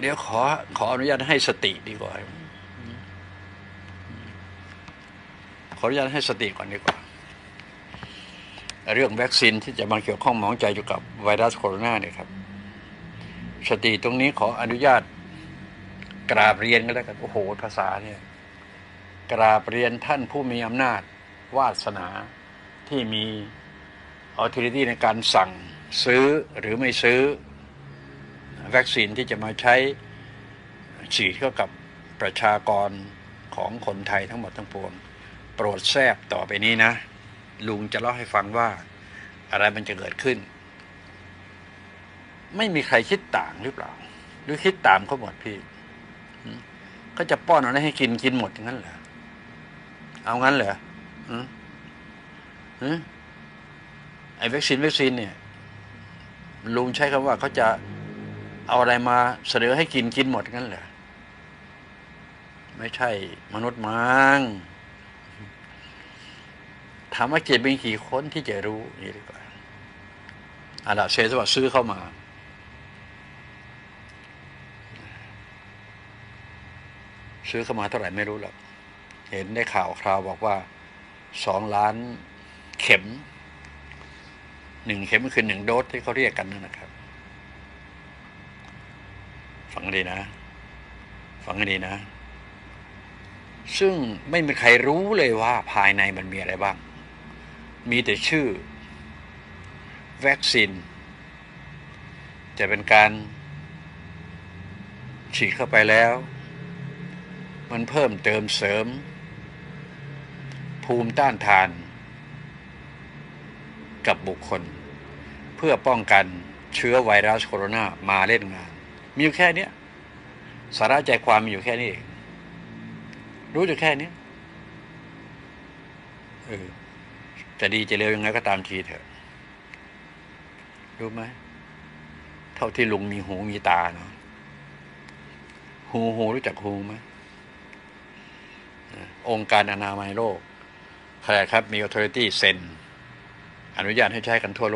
เดี๋ยวขอขออนุญาตให้สติดีกว่า ขออนุญาตให้สติก่อนดีกว่า เรื่องวัคซีนที่จะมาเกี่ยวข้องหมองใจอยู่กับไวรัสโคโรนาเนี่ยครับ สติตรงนี้ขออนุญาตกราบเรียนก็แล้วกันโอ้โหภาษาเนี่ย กราบเรียนท่านผู้มีอำนาจ วาสนาที่มีออท h ริตี้ในการสั่งซื้อหรือไม่ซื้อ วัคซีนที่จะมาใช้ฉีดเข้ากับประชากรของคนไทยทั้งหมดทั้งปวง โปรดแทรกต่อไปนี้นะ ลุงจะเล่าให้ฟังว่าอะไรมันจะเกิดขึ้น ไม่มีใครคิดต่างหรือเปล่า หรือคิดตามเขาหมดพี่ก็จะป้อนอะไรให้กินกินหมดอย่างนั้นเหรอเอางั้นเหรออืมอืมไอ้วัคซีนวัคซีนเนี่ยลุงใช้คำว่าเขาจะ เอาอะไรมาเสนอให้กินกินหมดงั้นเหรอไม่ใช่มนุษย์มั้งถามว่าเจ็บเป็นกี่คนที่จะรู้นี่ดีกว่าอะล่ะเซสว่าซื้อเข้ามา ซื้อเข้ามาเท่าไหร่ไม่รู้หรอกเห็นได้ข่าวคราวบอกว่าสองล้านเข็มหนึ่งเข็มก็คือหนึ่งโดสที่เขาเรียกกันนั่นนะครับ ฟังดีนะ ฟังดีนะ ซึ่งไม่มีใครรู้เลยว่าภายในมันมีอะไรบ้าง มีแต่ชื่อ วัคซีนจะเป็นการฉีดเข้าไปแล้ว มันเพิ่มเติมเสริม ภูมิต้านทาน กับบุคคล เพื่อป้องกันเชื้อไวรัสโคโรนามาเล่นงาน มีอยู่แค่เนี้ยสาระใจความมีอยู่แค่นี้เองรู้อยู่แค่นี้เออจะดีจะเร็วยังไงก็ตามทีเถอะ รู้ไหมเท่าที่ลุงมีหูมีตาเนาะหูหูรู้จักหูไหมองค์การอนามัยโลกใครครับมี authority เซ็น อนุญาตให้ใช้กันทั่วโลก